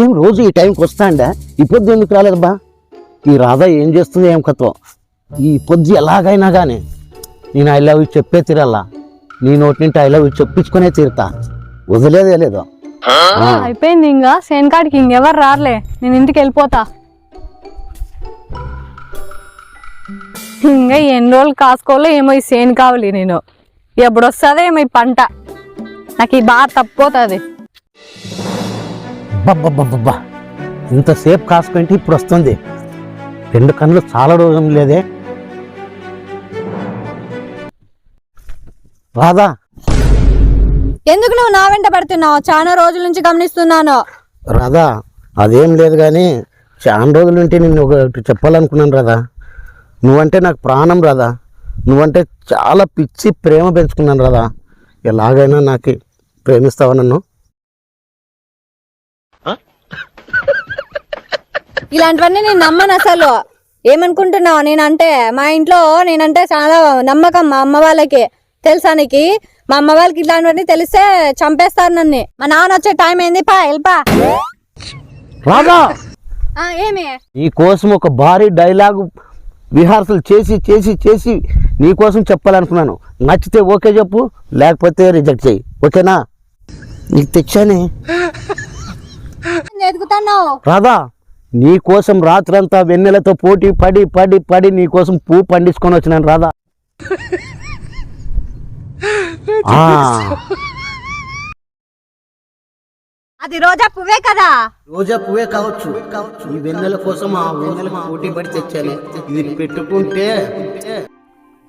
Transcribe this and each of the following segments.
ఏం రోజు ఈ టైంకి వస్తాండా? ఈ పొద్దు ఎందుకు రాలేదబ్బా? ఈ రాధ ఏం చేస్తుంది ఏం కత్వం ఈ పొద్దు ఎలాగైనా కానీ నేను ఐ లవ్ యూ చెప్పే తీరల్లా నీ నోటి నుండి ఐ లవ్ యూ చెప్పించుకునే తీరుతా. వదిలేదే లేదు. అయిపోయింది ఇంకా. సేన్కాడికి ఇంకెవరు రారలే. నేను ఇంటికి వెళ్ళిపోతా. ఇంకా ఎన్ని రోజులు కాసుకోవాలో ఏమో ఈ సేన్ కావాలి నేను. ఎప్పుడు వస్తుందో ఏమో ఈ పంట. నాకు ఈ బాగా తప్పిపోతుంది. అబ్బబ్బబ్బబ్బబ్బా. ఇంతసేపు కాసుకుంటే ఇప్పుడు వస్తుంది. రెండు కళ్ళు చాలా రోజులు లేదే. రాధా. ఎందుకు నువ్వు నా వెంట పడుతున్నావు? చాలా రోజుల నుంచి గమనిస్తున్నాను. రాధా అదేం లేదు కానీ చాలా రోజుల నుండి నేను ఒకటి చెప్పాలనుకున్నాను రాధా. నువ్వంటే నాకు ప్రాణం రాధా. నువ్వంటే చాలా పిచ్చి ప్రేమ పెంచుకున్నాను రాధా. ఎలాగైనా నాకు ప్రేమిస్తావా నన్ను? ఇలాంటివన్నీ నేను నమ్మను అసలు. ఏమనుకుంటున్నావు? నేనంటే మా ఇంట్లో నేనంటే చాలా నమ్మకం మా అమ్మ వాళ్ళకి. తెలుసా నీకు? మా అమ్మ వాళ్ళకి ఇట్లాంటివన్నీ తెలిస్తే చంపేస్తారు నన్ను. మా నాన్న వచ్చే టైం ఏంది పా వెళ్ళిపా. రాధా ఆ, ఏమి? నీ కోసం ఒక భారీ డైలాగు రిహార్సల్ చేసి చేసి చేసి నీ కోసం చెప్పాలనుకున్నాను. నచ్చితే ఓకే చెప్పు లేకపోతే రిజెక్ట్ చేయి. ఓకేనా? నీకు తెచ్చానే. రాధా! నీ కోసం రాత్రంతా వెన్నెలతో పోటీ పడి పడి పడి నీ కోసం పూ పండించుకొని వచ్చినాను రాధా. ఆ, అది రోజా పువ్వే కదా? రోజా పువ్వే కావచ్చు. ఈ వెన్నెల కోసం ఆ వెన్నెల పోటీ పడి తెచ్చాను. ఇది పెట్టుకుంటే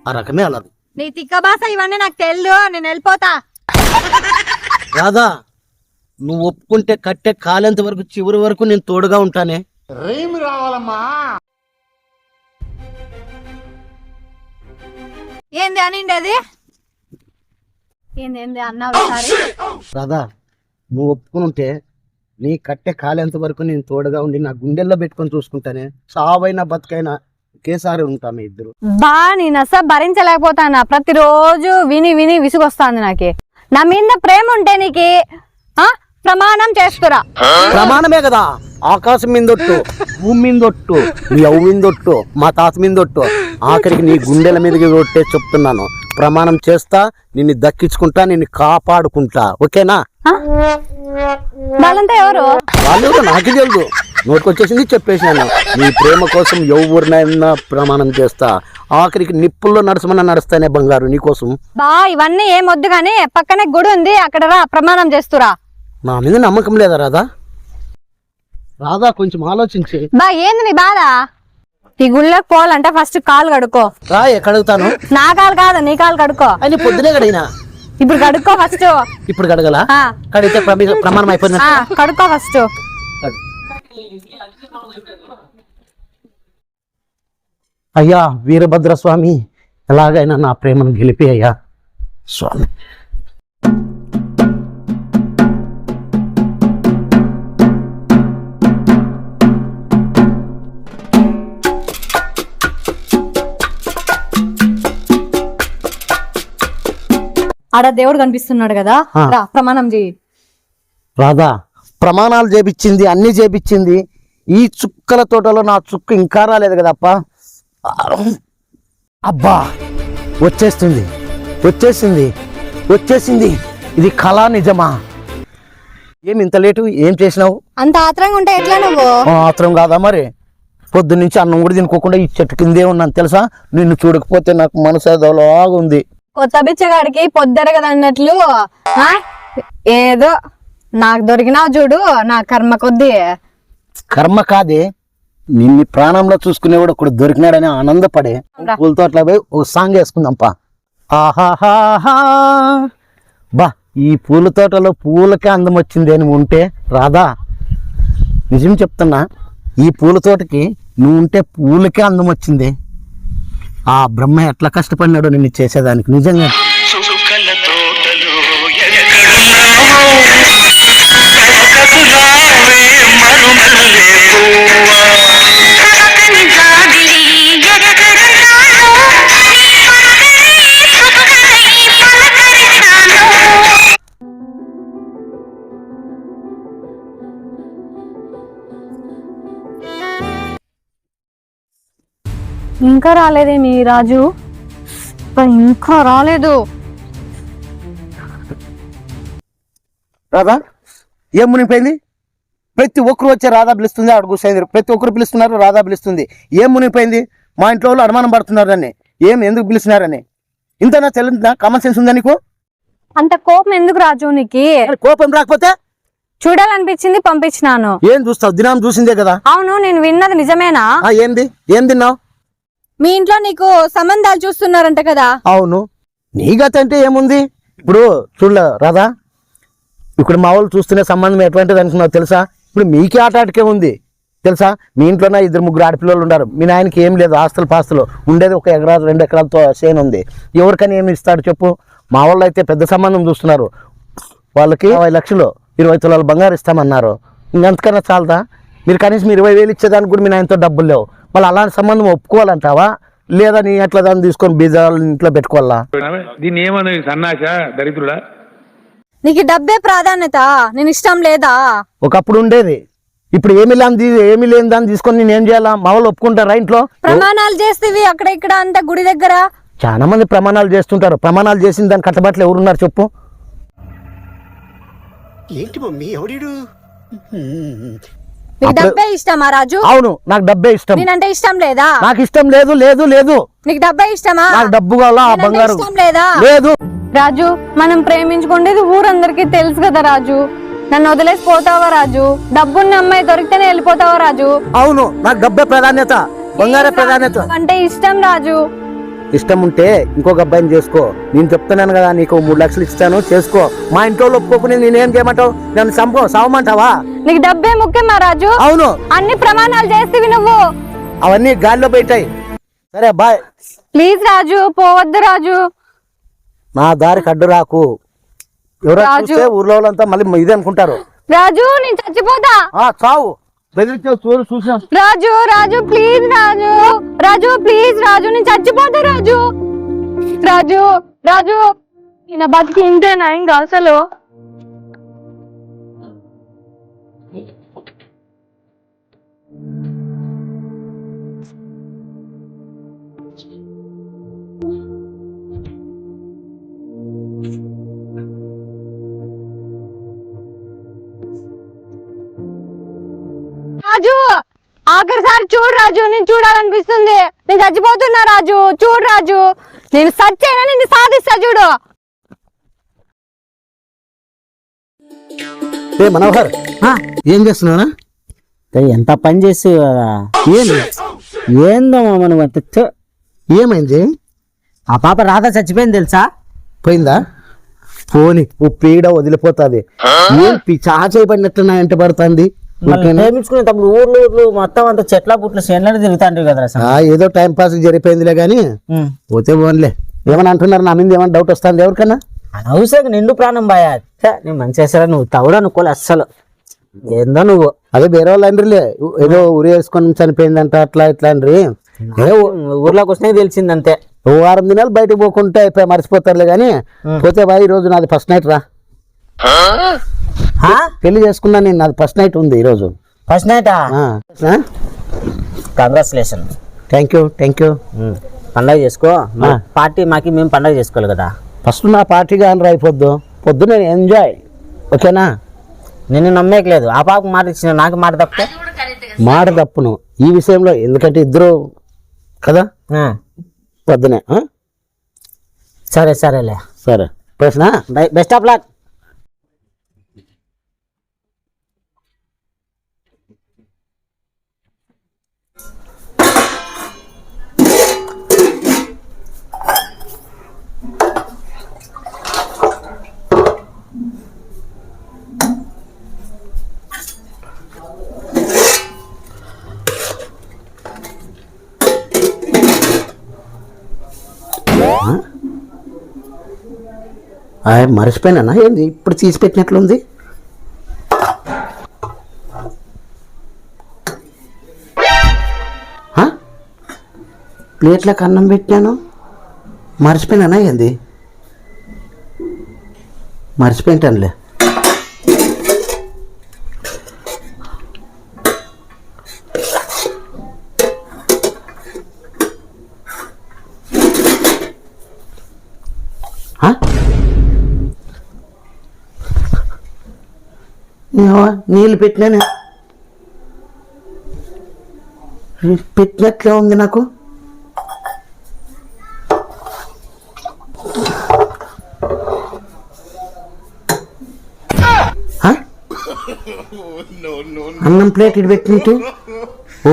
ఆ రకమే అలా నీ తిక్క భాష ఇవన్నీ నాకు తెలియదు నేను వెళ్ళిపోతా. రాధా నువ్వు ఒప్పుకుంటే కట్టే కాలేంత వరకు చివరి వరకు నేను తోడుగా ఉంటానే. ఏంది అనిండి అది? ఏంది ఏంది అన్నావు రాధా నువ్వు ఒప్పుకుని ఉంటే నీ కట్టె కాలేంత వరకు నేను తోడుగా ఉండి నా గుండెల్లో పెట్టుకొని చూసుకుంటానే. సావైనా బతుకైనా ఒకేసారి ఉంటామే ఇద్దరు. బా నేను అసలు భరించలేకపోతాను? ప్రతిరోజు విని విని విసుగొస్తాంది నాకు. నా మీద ప్రేమ ఉంటే నీకు ఆ, ప్రమాణం చేసుకురా. ప్రమాణమే కదా. ఆకాశం మీదొట్టు భూమి మీదొట్టు నీ అవ్వు మీదొట్టు మా తాత మీదొట్టు. ఆఖరికి నీ గుండెల మీదకి కొట్టే చెప్తున్నాను. ప్రమాణం చేస్తా నిన్ను దక్కించుకుంటా నిన్ను కాపాడుకుంటా. ఓకేనా? వాళ్ళంతా ఎవరు? వాళ్ళు నాకే తెలుసు. నోటికొచ్చేసింది చెప్పేసినాను. నీ ప్రేమ కోసం ఎవరినైనా ప్రమాణం చేస్తా. ఆఖరికి నిప్పుల్లో నడచమన్నా నడుస్తానే బంగారు నీకోసం. బా ఇవన్నీ ఏం వద్దు కానీ పక్కనే గుడి ఉంది అక్కడ రా ప్రమాణం చేస్తురా. నా మీద నమ్మకం లేదా రాధా? రాధా కొంచెం ఆలోచించి. బా ఏంది నీ బాధ? ఈ గుళ్ళకి పోవాలంటే ఫస్ట్ కాలు కడుక్కో. రా ఎక్కడుగుతాను నా కాలు కాదు నీ కాలు కడుక్కో. అని పొద్దునే కడిగినా? ఇప్పుడు కడుక్కో ఫస్ట్. ఇప్పుడు కడగల? ఆ, కడిగితే ప్రమి- ప్రమాణం అయిపోయింది? ఆ, కడుక్కో ఫస్ట్. అయ్యా వీరభద్ర స్వామి ఎలాగైనా నా ప్రేమను గెలిపి అయ్యా. స్వామి. ఆడ దేవుడు కనిపిస్తున్నాడు కదా. రా ప్రమాణం చేయి. రాధా ప్రమాణాలు చేపించింది అన్ని చేపించింది. ఈ చుక్కల తోటలో నా చుక్క ఇంకా రాలేదు కదప్ప? అబ్బా వచ్చేస్తుంది వచ్చేసింది వచ్చేసింది. ఇది కళా నిజమా? ఏమి ఇంత లేటు ఏం చేసినావు? అంత ఆత్రంగా ఉంటే ఎట్లా నువ్వు? ఆత్రం కాదా మరి? పొద్దు నుంచి అన్నం కూడా తినుకోకుండా ఈ చెట్టు కిందే ఉన్నాను తెలుసా? నిన్ను చూడకపోతే నాకు మనసు ఏదోలాగా ఉంది కొత్త బిచ్చగాడికి పొద్దుర కదా అన్నట్లు? ఏదో నాకు దొరికినావు చూడు నా కర్మ కొద్దీ. కర్మ కాదే నిన్ను ప్రాణంలో చూసుకునేవాడు ఒకడు దొరికినాడని ఆనందపడే. పూలతో అట్లా పోయి ఒక సాంగ్ వేసుకుందాంపా ఆహాహాహా. బా ఈ పూల తోటలో పూలకే అందం వచ్చింది అని ఉంటే రాదా? నిజం చెప్తున్నా ఈ పూల తోటకి నువ్వు ఉంటే పూలకే అందం వచ్చింది. ఆ బ్రహ్మ ఎట్లా కష్టపడినాడో నిన్ను చేసేదానికి. నిజంగా ఇంకా రాలేదేమి రాజు? అబ్బా, ఇంకా రాలేదు. రాధా ఏం మునిగిపోయింది? ప్రతి ఒక్కరు వచ్చే రాధా పిలుస్తుంది ఆడ కూర్చోయింది ప్రతి ఒక్కరు పిలుస్తున్నారు రాధా పిలుస్తుంది. ఏం మునిగిపోయింది? మా ఇంట్లో వాళ్ళు అనుమానం పడుతున్నారని ఏం ఎందుకు పిలుస్తున్నారని ఇంతనా తెలియదా కామన్ సెన్స్ ఉందా నీకు? అంత కోపం ఎందుకు రాజు నీకి? కోపం రాకపోతే? చూడాలనిపించింది పంపించినాను. ఏం చూస్తావు? దినం చూసిందే కదా. అవును నేను విన్నది నిజమేనా? ఏంది? ఏం తిన్నావు? మీ ఇంట్లో నీకు సంబంధాలు చూస్తున్నారంట కదా? అవును. నీ గత అంటే ఏముంది? ఇప్పుడు చూడలే రాధా. ఇప్పుడు మా వాళ్ళు చూస్తున్న సంబంధం ఎటువంటిది అనుకున్నావు తెలుసా? ఇప్పుడు మీకే ఆట ఆటకే ఉంది. తెలుసా? మీ ఇంట్లోనే ఇద్దరు ముగ్గురు ఆడపిల్లలు ఉన్నారు. మీ నాయనకి ఏం లేదు ఆస్తులు పాస్తులు. ఉండేది ఒక ఎకరా రెండు ఎకరాలతో సేన్ ఉంది. ఎవరికని ఏమి ఇస్తాడు చెప్పు? మా వాళ్ళు అయితే పెద్ద సంబంధం చూస్తున్నారు. వాళ్ళకి ఇరవై లక్షలు ఇరవై తులాలు బంగారు ఇస్తామన్నారు. ఇంకంతకన్నా చాలదా? మీరు కనీసం ఇరవై వేలు ఇచ్చేదానికి కూడా మీ నాయనతో డబ్బులు లేవు. వాళ్ళు అలాంటి సంబంధం ఒప్పుకోవాలంటావా? లేదా నీ అట్లా దాన్ని తీసుకొని బీజాలు ఇంట్లో పెట్టుకోవాలా? దీన్ని ఏమని సన్నాస దరిద్రుడా? నీకు డబ్బే ప్రాధాన్యత నేను ఇష్టం లేదా? ఒకప్పుడు ఉండేది. ఇప్పుడు ఏమి లేని ఏమి లేని దాన్ని తీసుకొని నేను ఏం చేయాలా? మా వాళ్ళు ఒప్పుకుంటారా ఇంట్లో? ప్రమాణాలు చేస్తేవి అక్కడ ఇక్కడ అంత గుడి దగ్గర. చాలా మంది ప్రమాణాలు చేస్తుంటారు. ప్రమాణాలు చేసిన దాని కట్టబట్టలు ఎవరున్నారు చెప్పు? ఏంటి మమ్మీ ఎవడీడు నీకు డబ్బే ఇష్టమా రాజు? అవును నాకు డబ్బే ఇష్టం. నేనంటే ఇష్టం లేదా? నాకు ఇష్టం లేదు లేదు లేదు. నీకు డబ్బే ఇష్టమా? నాకు డబ్బు కావాలా బంగారు ఇష్టం లేదా? లేదు. రాజు మనం ప్రేమించుకునేది ఊరందరికీ తెలుసు కదా రాజు. నన్ను వదిలేసి పోతావా రాజు? డబ్బున్న అమ్మాయి దొరికితేనే వెళ్ళిపోతావా రాజు? అవును నాకు డబ్బే ప్రాధాన్యత బంగారే ప్రాధాన్యత. అంటే ఇష్టం రాజు. ఇష్టం ఉంటే ఇంకొక అబ్బాయిని చేసుకో. నేను చెప్తున్నాను కదా నీకు మూడు లక్షలు ఇస్తాను చేసుకో. మా ఇంట్లో ఒప్పుకోకుని నేనేం చేయమంటావు? నన్ను చంపో సావమంటావా నీకు డబ్బే ముఖ్యమా రాజు అవును. అన్ని ప్రమాణాలు చేస్తేవి నువ్వు. అవన్నీ గాల్లో పెట్టాయి. సరే బాయ్. ప్లీజ్ రాజు పోవద్దు రాజు. నా దారికి అడ్డు రాకు. చూస్తే ఊర్లో వాళ్ళంతా మళ్ళీ ఇదే అనుకుంటారు. రాజు నేను చచ్చిపోతా. ఆ చావు. రాజు రాజు ప్లీజ్ రాజు. రాజు ప్లీజ్ రాజు నేను చచ్చిపోతా రాజు. రాజు రాజు నా బతికి ఇంతేనా ఇంకా అసలు. ఆఖరిసారి చూడు రాజు నేను చూడాలనిపిస్తుంది. నేను చచ్చిపోతున్నా రాజు చూడు రాజు. నేను సచ్చైనా నిన్ను సాధిస్తా చూడు. ఏ మనోహర్ ఏం చేస్తున్నావునా? ఏయ్, ఎంత పని చేసి ఏంది? ఏందో మనం అంత. ఏమైంది? ఆ పాప రాధ చచ్చిపోయింది తెలుసా? పోయిందా? పోని ఓ పీడ వదిలిపోతాది. ఏం పిచ్చా చేయబడినట్టు ఎంట పడుతుంది. మళ్ళీ ప్రేమించుకునేటప్పుడు ఊర్లు ఊర్లు మొత్తం అంత చెట్ల పుట్ల చేనులను తిరుగుతాండ్రు కదా ఏదో టైం పాస్ జరిగిపోయిందిలే గాని. పోతే పోన్లే. ఏమని అంటున్నారు? నా మీద ఏమైనా డౌట్ వస్తుంది ఎవరికన్నా? అనవసరంగా నిండు ప్రాణం బాయా నేను మంచి చేసారా నువ్వు తవుడు అనుకోలే అస్సలు. ఏందో నువ్వు. అదే వేరే వాళ్ళు అండ్రిలే. ఏదో ఉరి వేసుకొని చనిపోయిందంట అట్లా ఇట్లా అండ్రి. ఊర్లోకి వచ్చినా తెలిసింది అంతే ఓ వారం దినాలు బయటకు పోకుంటే అయిపోయి మర్చిపోతారులే కానీ పోతే బాయ్ ఈ రోజు నాది ఫస్ట్ నైట్ రా. పెళ్ళి చేసుకున్నా నేను నాది ఫస్ట్ నైట్ ఉంది ఈ రోజు first నైటా? Congratulation thank you thank you పండగ చేసుకో. పార్టీ మాకి మేము పండగ చేసుకోవాలి కదా. ఫస్ట్ నా పార్టీగా అని రాయిపోద్దు పొద్దున ఎంజాయ్ ఓకేనా? నిన్ను నమ్మేయట్లేదు. ఆ పాపకు మాట ఇచ్చిన నాకు మాట తప్పితే? మాట తప్పును. ఈ విషయంలో ఎందుకంటే ఇద్దరు కదా? పొద్దునే? సరే సరేలే. సరే. ప్రశ్న? బెస్ట్ ఆఫ్ లక్ మర్చిపోయినా ఏంది? ఇప్పుడు తీసి పెట్టినట్లుంది? ప్లేట్లకు అన్నం పెట్టాను మర్చిపోయినా ఏంది? మర్చిపోయింటానులే. నీళ్ళు పెట్టినానే. పెట్టినట్లే ఉంది నాకు? అన్నం ప్లేట్ ఇటు పెట్టినట్టు ఓ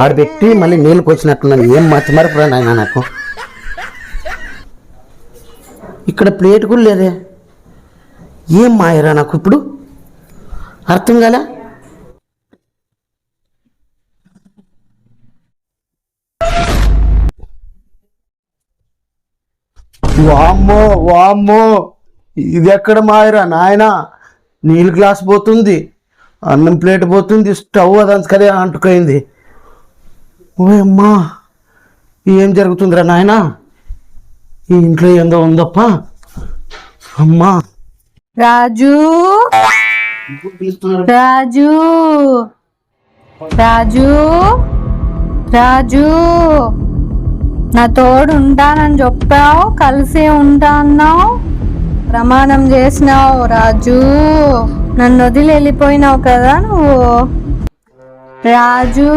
ఆడబెట్టి మళ్ళీ నీళ్ళు పోసినట్టున్నాను ఏం మతి మరపురా నాయన నాకు? ఇక్కడ ప్లేట్ కూడా లేదే. ఏం మాయరా నాకు ఇప్పుడు? అర్థం కాలే? వామ్మో వామ్మో. ఇది ఎక్కడ మాయరా నాయన? నీళ్ళు గ్లాస్ పోతుంది అన్నం ప్లేట్ పోతుంది స్టవ్ అదంతా కదే అంటుకైంది. ఓ అమ్మా ఏం జరుగుతుందిరా నాయన? ఈ ఇంట్లో ఏందో ఉందప్ప? అమ్మా. రాజు? రాజు! రాజు! రాజు! నా తోడు ఉంటానని చెప్పావు కలిసి ఉంటాన్నావు ప్రమాణం చేసినావు రాజు. నన్ను వదిలి వెళ్ళిపోయినావు కదా నువ్వు. రాజు!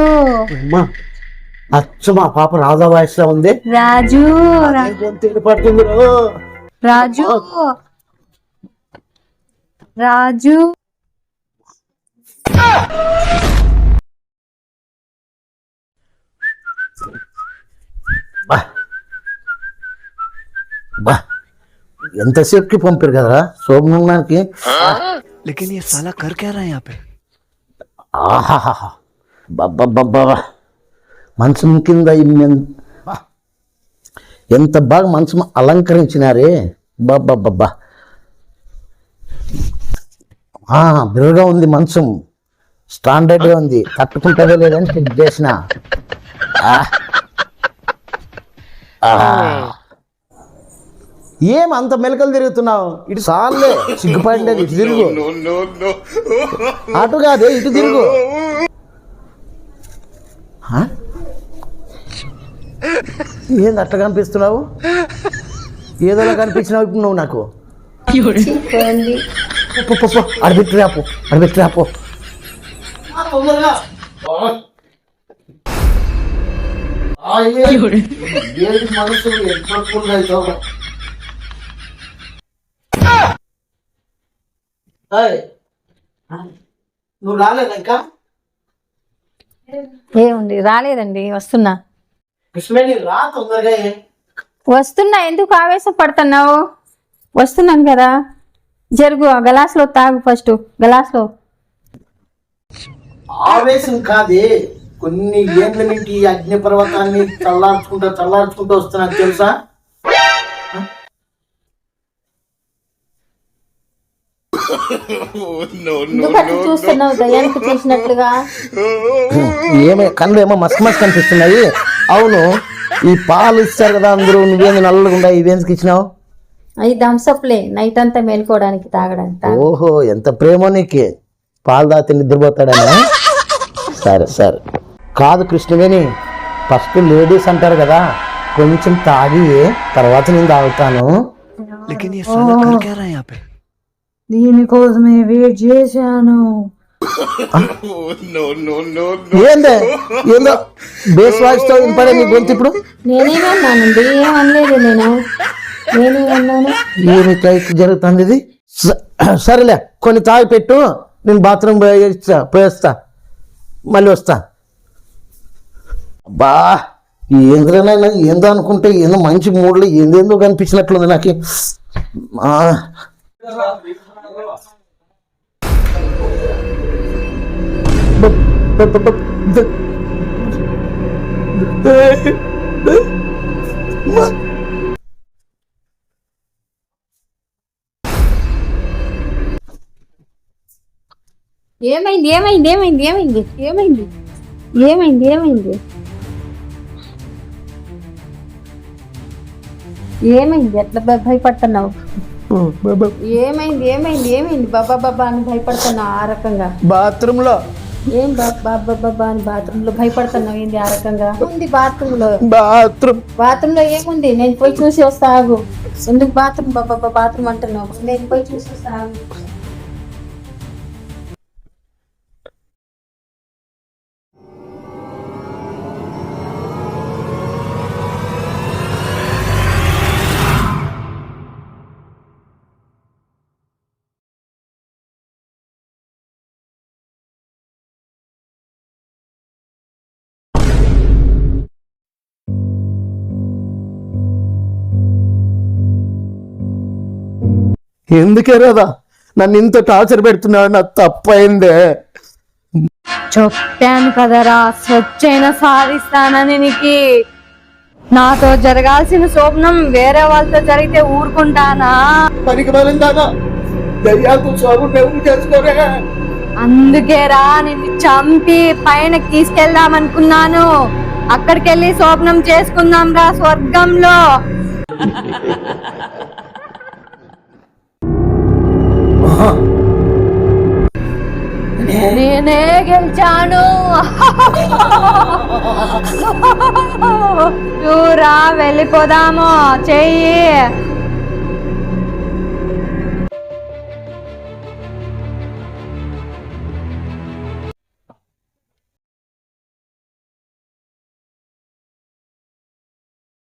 అచ్చు మా పాప రాధా వయసులో ఉంది. రాజు! పడుతుంది రాజు! రాజు! బా బా ఎంతసేపుకి పంపారు కదరా సోమనానికి लेकिन ये साला कर क्या रहा है यहाँ पे ఆహాహా బాబా మంచం కింద ఇమ్మెన్- బా. ఎంత బాగా మంచం అలంకరించినారే బాబ్బా బిరుగా ఉంది మంచం స్టాండర్డ్గా ఉంది తట్టుకుంటుందో లేదని చెక్ చేసిన. ఏం అంత మెలకలు తిరుగుతున్నావు? ఇటు సార్లే సిగ్గుపడలేదు ఇటు తిరుగు. అటు కాదే ఇటు తిరుగు. హ? ఏంది అట్లా కనిపిస్తున్నావు? ఏదోలా కనిపించినావు ఇప్పుడు నువ్వు నాకు? పో, పో, పో. అడబెట్టి నువ్వు రాలేదా ఇంకా ఏముంది? రాలేదండి వస్తున్నా. రా తొందరగా వస్తున్నా ఎందుకు ఆవేశపడుతున్నావు? వస్తున్నాను కదా. జరుగు ఆ గలాస్లో తాగు ఫస్ట్ గలాస్లో. ఆవేశం కాదే. కొన్ని ఏళ్ళ నుండి ఈ అగ్ని పర్వతాన్ని చల్లార్చుకుంటూ చల్లార్చుకుంటూ వస్తున్నా తెలుసా? చూస్తున్నావు? దయ్యానికి చూసినట్లుగా. ఏమే కళ్ళు ఏమో మస్తు మస్తు కనిపిస్తున్నాయి అవును ఈ పాలు ఇస్తారు కదా అందరూ. నువ్వేంది నల్లగుండా ఇవేందుకు ఇచ్చినావు? అది థమ్స్అప్లే నైట్ అంతా మేల్కోవడానికి తాగడానికి తాగు. ఓహో ఎంత ప్రేమో నీకు. పాలు దాతి నిద్రపోతాడని. సరే సరే. కాదు కృష్ణవేణి ఫస్ట్ లేడీస్ అంటారు కదా కొంచెం తాగి తర్వాత నేను తాగుతాను. దీనికోసమే వెయిట్ చేశాను. ఏందో? బేస్ ఇప్పుడు? నేను. జరుగుతుంది సరేలే కొన్ని తాగి పెట్టు. నేను బాత్రూమ్ పోయేస్తా. మళ్ళీ వస్తా బా ఏంద్రనైనా ఏందో అనుకుంటే ఏందో మంచి మూడ్లో ఏందేందో కనిపించినట్లుంది నాకు ఆ. ఏమైంది ఏమైంది ఏమైంది ఏమైంది ఏమైంది? ఏమైంది ఏమైంది? ఏమైంది? ఎట్లా భయ- భయపడుతున్నావు? ఏమైంది ఏమైంది ఏమైంది? బాబా బాబా అని భయపడుతున్నావు ఆ రకంగా? బాత్రూంలో. ఏం బాబా బాబా అని బాత్రూమ్లో భయపడుతున్నావు ఏంది ఆ రకంగా? ఉంది బాత్రూమ్లో బాత్రూమ్ బాత్రూమ్లో ఏముంది? నేను పోయి చూసి వస్తా ఆగు. ఎందుకు బాత్రూమ్ బాబా బాత్రూమ్ అంటున్నావు? నేను పోయి చూసి వస్తా ఎందుకే రాదా నన్ను ఇంత టార్చర్ పెడుతున్నాడు నాకు తప్పైందే. చెప్పాను కదరా స్వచ్ఛైన సాధిస్తానని నీకు. నాతో జరగాల్సిన స్వప్నం వేరే వాళ్ళతో జరిగితే ఊరుకుంటానా? పనికి బలిందానా దయ్యాకు చేసుకోరే. అందుకేరా నిన్ను చంపి పైనకి తీసుకెళ్దాం అనుకున్నాను అక్కడికి వెళ్ళి స్వప్నం చేసుకుందాం రా స్వర్గంలో. నేనే గెలిచాను. చూరా వెళ్ళిపోదాము చెయ్యి.